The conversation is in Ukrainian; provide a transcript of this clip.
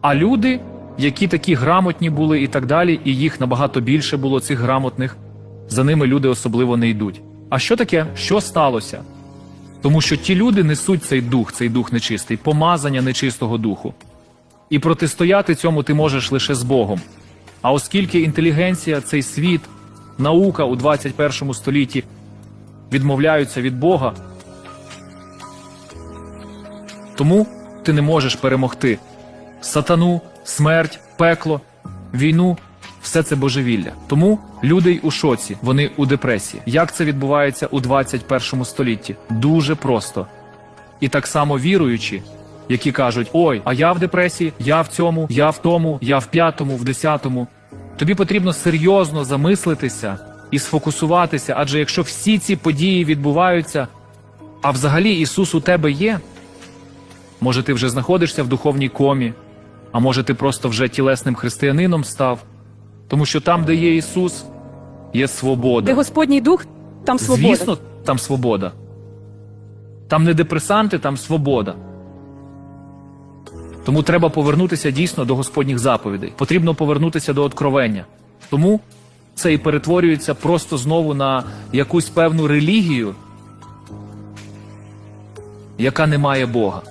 А люди, які такі грамотні були і так далі, і їх набагато більше було цих грамотних, за ними люди особливо не йдуть. А що таке? Що сталося? Тому що ті люди несуть цей дух, цей дух нечистий, помазання нечистого духу. І протистояти цьому ти можеш лише з Богом. А оскільки інтелігенція, цей світ, наука у 21 столітті відмовляються від Бога, тому ти не можеш перемогти сатану, смерть, пекло, війну все це божевілля. Тому люди й у шоці, вони у депресії. Як це відбувається у 21 столітті? Дуже просто. І так само віруючі, які кажуть: Ой, а я в депресії, я в цьому, я в тому, я в п'ятому, в десятому. Тобі потрібно серйозно замислитися і сфокусуватися, адже якщо всі ці події відбуваються, а взагалі Ісус у тебе є, може ти вже знаходишся в духовній комі, а може ти просто вже тілесним християнином став, тому що там, де є Ісус, є свобода. Де Господній дух, там свобода. Звісно, там свобода. Там не депресанти, там свобода. Тому треба повернутися дійсно до Господніх заповідей. Потрібно повернутися до откровення. Тому це і перетворюється просто знову на якусь певну релігію, яка не має Бога.